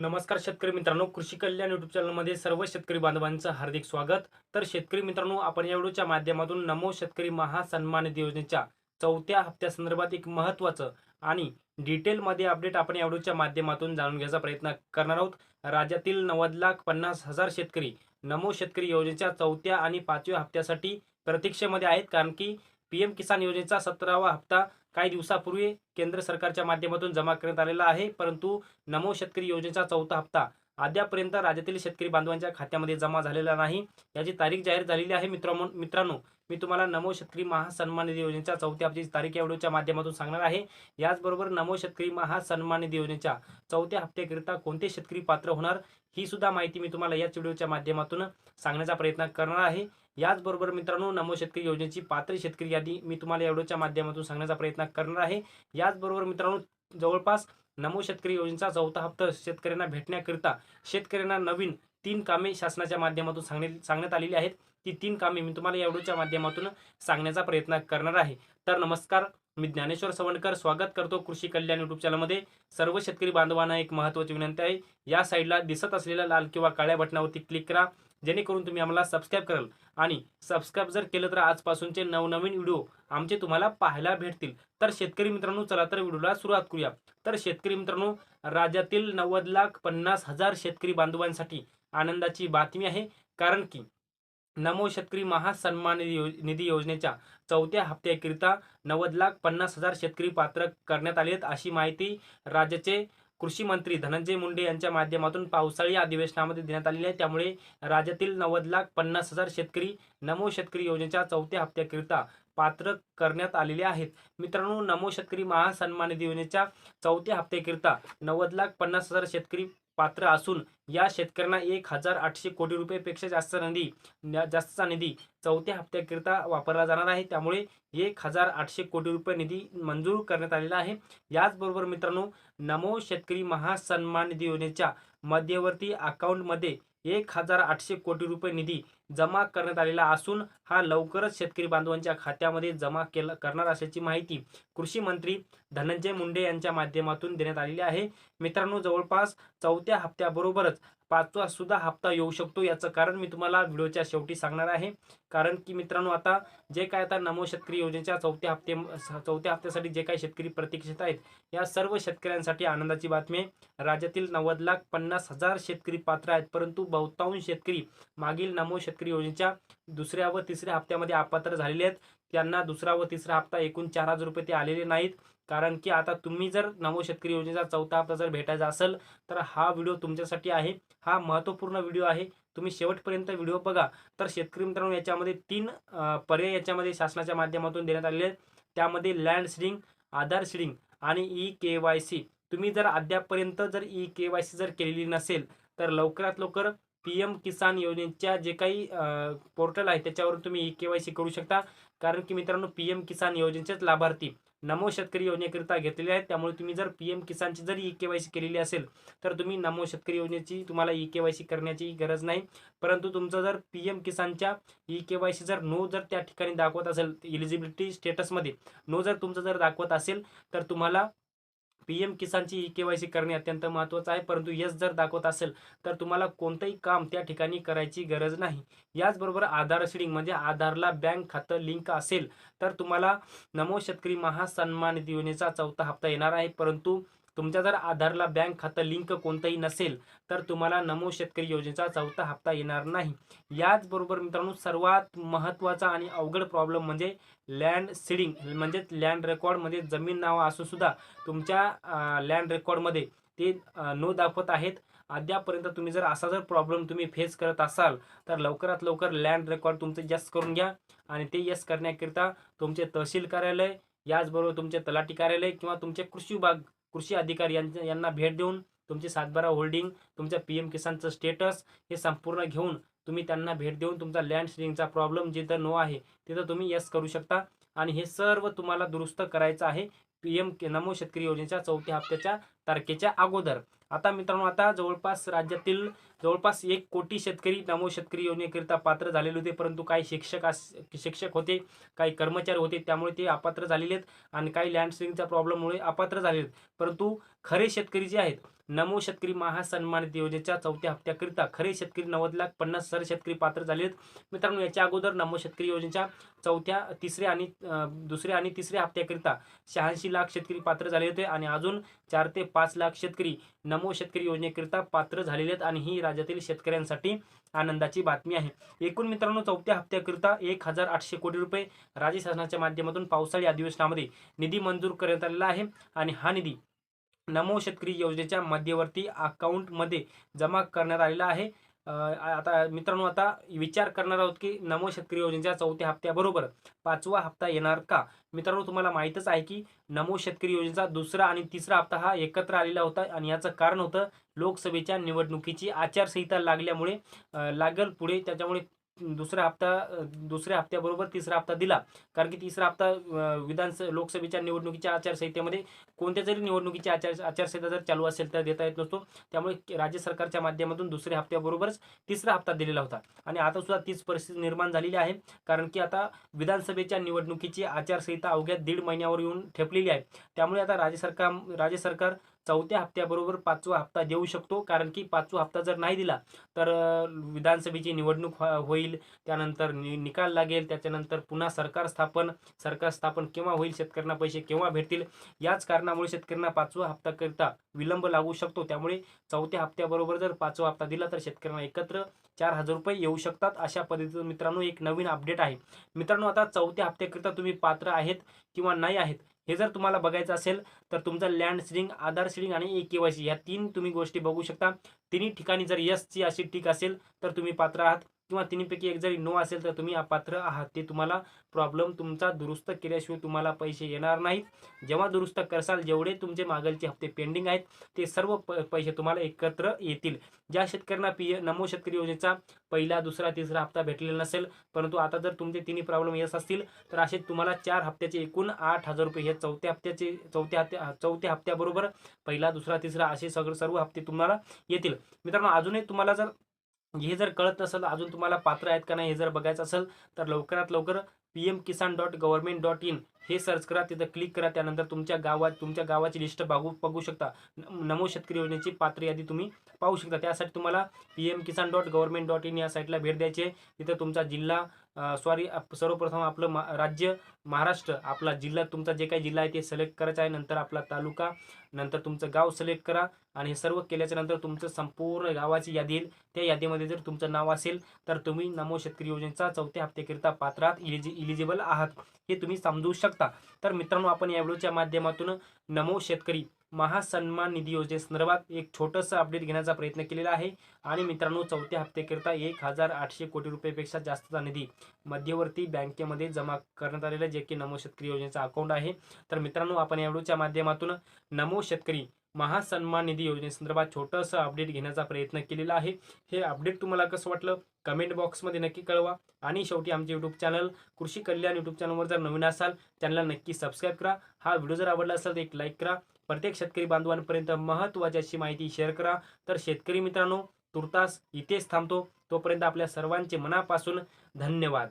नमस्कार शेतकरी मित्रांनो कृषी कल्याण युट्यूब चॅनलमध्ये सर्व शेतकरी बांधवांचं हार्दिक स्वागत. तर शेतकरी मित्रांनो आपण या व्हिडिओच्या माध्यमातून नमो शेतकरी महासन्मान निधी योजनेच्या चौथ्या हप्त्यासंदर्भात एक महत्त्वाचं आणि डिटेलमध्ये अपडेट आपण या व्हिडिओच्या माध्यमातून जाणून घ्यायचा प्रयत्न करणार आहोत. राज्यातील नव्वद लाख पन्नास हजार शेतकरी नमो शेतकरी योजनेच्या चौथ्या आणि पाचव्या हप्त्यासाठी प्रतीक्षेमध्ये आहेत. कारण की पी एम किसान योजनेचा सतरावा हप्ता काही दिवसापूर्वी केंद्र सरकारच्या माध्यमातून जमा करण्यात आलेला आहे. परंतु नमो शेतकरी योजनेचा चौथा हप्ता अद्यापर्यंत राज्यातील शेतकरी बांधवांच्या खात्यामध्ये जमा झालेला नाही. याची तारीख जाहीर झालेली आहे. मित्रांनो मित्रांनो मी तुम्हाला नमो शेतकरी महासन्मान निधी योजनेच्या चौथ्या हप्त्याची तारीख या व्हिडिओच्या माध्यमातून सांगणार आहे. याचबरोबर नमो शेतकरी महासन्मान निधी योजनेच्या चौथ्या हप्त्याकरिता कोणते शेतकरी पात्र होणार ही सुद्धा माहिती मी तुम्हाला याच व्हिडिओच्या माध्यमातून सांगण्याचा प्रयत्न करणार आहे. याचबरोबर मित्रांनो नमो शेतकरी योजनेची पात्र शेतकरी यादी मी तुम्हाला या व्हिडिओच्या माध्यमातून सांगण्याचा प्रयत्न करणार आहे. याचबरोबर मित्रांनो जवळपास नमो शेतकरी योजनेचा चौथा हप्ता शेतकऱ्यांना भेटण्याकरिता शेतकऱ्यांना नवीन तीन कामे शासनाच्या माध्यमातून सांगण्यात सांगण्यात आलेली आहेत. ती तीन कामे मी तुम्हाला या व्हिडिओच्या माध्यमातून सांगण्याचा प्रयत्न करणार आहे. तर नमस्कार मी ज्ञानेश्वर सवणकर स्वागत करतो कृषी कल्याण युट्यूब चॅनलमध्ये सर्व शेतकरी बांधवांना एक महत्त्वाची विनंती आहे. या साईडला दिसत असलेल्या लाल किंवा काळ्या बटनावरती क्लिक करा. जेणेकरून तुम्ही आम्हाला सबस्क्राईब कराल. आणि सबस्क्राईब जर केलं तर आजपासूनचे नवनवीन व्हिडिओ आमचे तुम्हाला पाहायला भेटतील. तर शेतकरी मित्रांनो चला तर व्हिडिओला सुरुवात करूया. तर शेतकरी मित्रांनो राज्यातील नव्वद लाख पन्नास हजार शेतकरी बांधवांसाठी आनंदाची बातमी आहे. कारण की नमो शेतकरी महासन्मान निधी निधी योजनेच्या चौथ्या हप्त्याकरिता नव्वद लाख पन्नास हजार शेतकरी पात्र करण्यात आले आहेत अशी माहिती राज्याचे कृषी मंत्री धनंजय मुंडे यांच्या माध्यमातून पावसाळी अधिवेशनामध्ये देण्यात आलेली आहे. त्यामुळे राज्यातील नव्वद लाख पन्नास हजार शेतकरी नमो शेतकरी योजनेच्या चौथ्या हप्त्याकरिता पात्र करण्यात आलेले आहेत. मित्रांनो नमो शेतकरी महासन्मान निधी योजनेच्या चौथ्या हप्त्याकरिता नव्वद लाख पन्नास हजार शेतकरी पात्र असून या शेतकऱ्यांना एक हजार आठशे कोटी रुपयेपेक्षा जास्त निधी जास्तचा निधी चौथ्या हप्त्याकरिता वापरला जाणार आहे. त्यामुळे एक हजार आठशे कोटी रुपये निधी मंजूर करण्यात आलेला आहे. याचबरोबर मित्रांनो नमो शेतकरी महासन्मान निधी योजनेच्या मध्यवर्ती अकाउंटमध्ये एक हजार आठशे कोटी रुपये निधी जमा करण्यात आलेला असून हा लवकरच शेतकरी बांधवांच्या खात्यामध्ये जमा केला करणार असल्याची माहिती कृषी मंत्री धनंजय मुंडे यांच्या माध्यमातून देण्यात आलेली आहे. मित्रांनो जवळपास चौथ्या हप्त्याबरोबरच पाचवा सुद्धा हप्ता येऊ शकतो. याचं कारण मी तुम्हाला व्हिडिओच्या शेवटी सांगणार आहे. कारण की मित्रांनो आता जे काय आता नमो शेतकरी योजनेच्या चौथ्या हप्ते चौथ्या हप्त्यासाठी जे काही शेतकरी प्रतीक्षित आहेत या सर्व शेतकऱ्यांसाठी आनंदाची बातमी आहे. राज्यातील नव्वद लाख पन्नास हजार शेतकरी पात्र आहेत परंतु बहुतांश शेतकरी मागील नमो शेतकरी योजनेच्या दुसऱ्या व तिसऱ्या हप्त्यामध्ये अपात्र झालेले आहेत. त्यांना दुसरा व तिसरा हप्ता एकूण चार हजार रुपये ते आलेले नाहीत. कारण की आता तुम्ही जर नमो शेतकरी योजनेचा चौथा हप्ता जर भेटायचा असेल तर हा व्हिडिओ तुमच्यासाठी आहे. हा महत्त्वपूर्ण व्हिडिओ आहे. तुम्ही शेवटपर्यंत व्हिडिओ बघा. तर शेतकरी मित्रांनो याच्यामध्ये तीन पर्याय याच्यामध्ये शासनाच्या माध्यमातून देण्यात आलेले आहेत. त्यामध्ये लँड सिडिंग आधार सिडिंग आणि ई के वाय सी तुम्ही जर अद्यापपर्यंत जर ई के वाय सी जर केलेली नसेल तर लवकरात लवकर पी एम किसान योजनेच्या जे काही पोर्टल आहे त्याच्यावरून तुम्ही ई के वाय सी करू शकता. कारण की मित्रांनो पी एम किसान योजनेचेच लाभार्थी. नमो शेतकरी योजनेकरिता घेतलेले आहेत. त्यामुळे तुम्ही जर पी एम किसानची जर ई के वाय सी केलेली असेल तर तुम्ही नमो शेतकरी योजनेची तुम्हाला ई के वाय सी करण्याची गरज नाही. परंतु तुमचं जर पी एम किसानच्या ई के वाय सी जर नो जर त्या ठिकाणी दाखवत असेल इलिजिबिलिटी स्टेटसमध्ये नो जर तुमचं जर दाखवत असेल तर तुम्हाला पी एम किसानची ई के वाय सी करणे अत्यंत महत्त्वाचं आहे. परंतु यस जर दाखवत असेल तर तुम्हाला कोणतंही काम त्या ठिकाणी करायची गरज नाही. याचबरोबर आधार सीडिंग म्हणजे आधारला बँक खातं लिंक असेल तर तुम्हाला नमो शेतकरी महासन्मान योजनेचा चौथा हप्ता येणार आहे. परंतु तुमच्या जर आधारला बँक खातं लिंक कोणतंही नसेल तर तुम्हाला नमो शेतकरी योजनेचा चौथा हप्ता येणार नाही. याचबरोबर मित्रांनो सर्वात महत्त्वाचा आणि अवघड प्रॉब्लेम म्हणजे लँड सीडिंग म्हणजेच लँड रेकॉर्डमध्ये जमीन नाव असून सुद्धा तुमच्या लँड रेकॉर्डमध्ये ते नो दाखवत आहेत. अद्यापर्यंत तुम्ही जर असा जर प्रॉब्लेम तुम्ही फेस करत असाल तर लवकरात लवकर लँड रेकॉर्ड तुमचं यस करून घ्या आणि ते यस करण्याकरिता तुमचे तहसील कार्यालय याचबरोबर तुमचे तलाठी कार्यालय किंवा तुमचे कृषी विभाग कृषी अधिकारी यांच्या यांना भेट देऊन तुमची सातबारा होल्डिंग तुमच्या पी एम किसानचं स्टेटस हे संपूर्ण घेऊन तुम्ही त्यांना भेट देऊन तुमचा लँड सीडिंगचा प्रॉब्लेम जिथं नो आहे तिथं तुम्ही यस करू शकता. आणि हे सर्व तुम्हाला दुरुस्त करायचं आहे पी एम नमो शेतकरी योजनेच्या चौथ्या हप्त्याच्या तारखेच्या अगोदर. आता मित्रांनो आता जवळपास राज्यातील जवळपास एक कोटी शेतकरी नमो शेतकरी योजनेकरिता पात्र झालेले होते. परंतु काही शिक्षक शिक्षक होते काही कर्मचारी होते त्यामुळे ते अपात्र झालेले आहेत. आणि काही लँडस्किंगच्या प्रॉब्लेममुळे अपात्र झालेले आहेत. परंतु खरे शेतकरी जे आहेत नमो शेतकरी महासन्मानित योजनेच्या चौथ्या हप्त्याकरिता खरे शेतकरी नव्वद लाख पन्नास हजार शेतकरी पात्र झाले आहेत. मित्रांनो याच्या अगोदर नमो शेतकरी योजनेच्या चौथ्या तिसऱ्या आणि दुसऱ्या आणि तिसऱ्या हप्त्याकरिता शहाऐंशी लाख शेतकरी पात्र झाले होते आणि अजून चार ते पाच लाख शेतकरी नमो शेतकरी योजनेकरिता पात्र झालेले आहेत आणि ही राज्यातील शेतकऱ्यांसाठी आनंदाची बातमी आहे. एकूण मित्रांनो चौथ्या हप्त्याकरिता एक हजार आठशे कोटी रुपये राज्य शासनाच्या माध्यमातून पावसाळी अधिवेशनामध्ये निधी मंजूर करण्यात आलेला आहे आणि हा निधी नमो शेतकरी योजनेच्या मध्यवर्ती अकाउंटमध्ये जमा करण्यात आलेला आहे. आता मित्रांनो आता विचार करणार आहोत की नमो शेतकरी योजनेच्या चौथ्या हप्त्याबरोबर पाचवा हप्ता येणार का? मित्रांनो तुम्हाला माहीतच आहे की नमो शेतकरी योजनेचा दुसरा आणि तिसरा हप्ता हा एकत्र आलेला होता आणि याचं कारण होतं लोकसभेच्या निवडणुकीची आचारसंहिता लागल्यामुळे लागेल लागल पुढे. त्याच्यामुळे दुसरा हप्ता दुसऱ्या हप्त्याबरोबर तिसरा हप्ता दिला. कारण की तिसरा हप्ता अं, विधानस लोकसभेच्या निवडणुकीच्या आचारसंहितेमध्ये कोणत्या जरी निवडणुकीची आचार आचारसंहिता जर चालू असेल तर देता येत नसतो. त्यामुळे राज्य सरकारच्या माध्यमातून दुसऱ्या हप्त्याबरोबरच तिसरा हप्ता दिलेला होता. आणि आता सुद्धा तीच परिस्थिती निर्माण झालेली आहे. कारण की आता विधानसभेच्या निवडणुकीची आचारसंहिता अवघ्या दीड महिन्यावर येऊन ठेपलेली आहे. त्यामुळे आता राज्य सरकार राज्य सरकार चौथ्या हप्त्याबरोबर पाचवा हप्ता देऊ शकतो. कारण की पाचवा हप्ता जर नाही दिला तर विधानसभेची निवडणूक होईल. त्यानंतर नि निकाल लागेल. त्याच्यानंतर पुन्हा सरकार स्थापन सरकार स्थापन केव्हा होईल शेतकऱ्यांना पैसे केव्हा भेटतील? याच कारणामुळे शेतकऱ्यांना पाचवा हप्ताकरिता विलंब लागू शकतो. त्यामुळे चौथ्या हप्त्याबरोबर जर पाचवा हप्ता दिला तर शेतकऱ्यांना एकत्र चार हजार रुपये येऊ शकतात. अशा पद्धतीचं मित्रांनो एक नवीन अपडेट आहे. मित्रांनो आता चौथ्या हप्त्याकरिता तुम्ही पात्र आहेत किंवा नाही आहेत हे जर तुम्हाला बघायचं असेल तर तुमचं लँड सिडिंग आधार सिडिंग आणि ए के वाय सी या तीन तुम्ही गोष्टी बघू शकता. तिन्ही ठिकाणी जर यसची अशी टीक असेल तर तुम्ही पात्र आहात. किंवा तिन्हीपैकी एक जरी नो असेल तर तुम्ही अपात्र आहात. ते तुम्हाला प्रॉब्लेम तुमचा दुरुस्त केल्याशिवाय तुम्हाला पैसे येणार नाहीत. जेव्हा दुरुस्त करसाल जेवढे तुमचे मागलचे हप्ते पेंडिंग आहेत ते सर्व प पैसे तुम्हाला एकत्र येतील. ज्या शेतकऱ्यांना पी नमो शेतकरी योजनेचा पहिला दुसरा तिसरा हप्ता भेटलेला नसेल परंतु आता जर तुमचे तिन्ही प्रॉब्लेम येत असतील तर असे तुम्हाला चार हप्त्याचे एकूण आठ हजार रुपये हे चौथ्या हप्त्याचे चौथ्या हप्त्या चौथ्या हप्त्याबरोबर पहिला दुसरा तिसरा असे सगळे सर्व हप्ते तुम्हाला येतील. मित्रांनो अजूनही तुम्हाला जर हे जर कळत नसेल अजून तुम्हाला पात्र आहेत का नाही हे जर बघायचं असेल तर लवकरात लवकर P M Kisan dot government dot in हे सर्च करा तिथं क्लिक करा त्यानंतर तुमच्या गावात तुमच्या गावाची लिस्ट बघू बघू शकता. नमो शेतकरी योजनेची पात्र यादी तुम्ही पाहू शकता. त्यासाठी तुम्हाला P M Kisan dot government dot in या साईटला भेट द्यायची आहे. तिथं तुमचा जिल्हा सॉरी सर्वप्रथम आपलं मा राज्य महाराष्ट्र आपला जिल्हा तुमचा जे काही जिल्हा आहे ते सिलेक्ट करायचा आहे. नंतर आपला तालुका नंतर तुमचं गाव सिलेक्ट करा आणि हे सर्व केल्याच्यानंतर तुमचं संपूर्ण गावाची यादी येईल. त्या यादीमध्ये जर तुमचं नाव असेल तर तुम्ही नमो शेतकरी योजनेचा चौथ्या हप्त्याकरिता पात्रात इलिजि इलिजिबल आहात हे तुम्ही समजू शकता. तर मित्रांनो आपण या व्हिडिओच्या माध्यमातून नमो शेतकरी महासन्मान निधी योजनेसंदर्भात एक छोटंसं अपडेट घेण्याचा प्रयत्न केलेला आहे. आणि मित्रांनो चौथ्या हप्त्याकरिता एक हजार आठशे कोटी रुपयेपेक्षा जास्तचा निधी मध्यवर्ती बँकेमध्ये जमा करण्यात आलेला जे की नमो शेतकरी योजनेचा अकाउंट आहे. तर मित्रांनो आपण या व्हिडिओच्या माध्यमातून नमो शेतकरी महासन्मान निधी योजनेसंदर्भात छोटंसं अपडेट घेण्याचा प्रयत्न केलेला आहे. हे अपडेट तुम्हाला कसं वाटलं? कमेंट बॉक्समध्ये नक्की कळवा. आणि शेवटी आमचे यूट्यूब चॅनल कृषी कल्याण यूट्यूब चॅनलवर जर नवीन असाल चॅनलला नक्की सबस्क्राईब करा. हा व्हिडिओ जर आवडला असेल तर एक लाईक करा. प्रत्येक शेतकरी बांधवांपर्यंत महत्त्वाची अशी माहिती शेअर करा. तर शेतकरी मित्रांनो तुर्तास इथेच थांबतो. तोपर्यंत आपल्या सर्वांचे मनापासून धन्यवाद.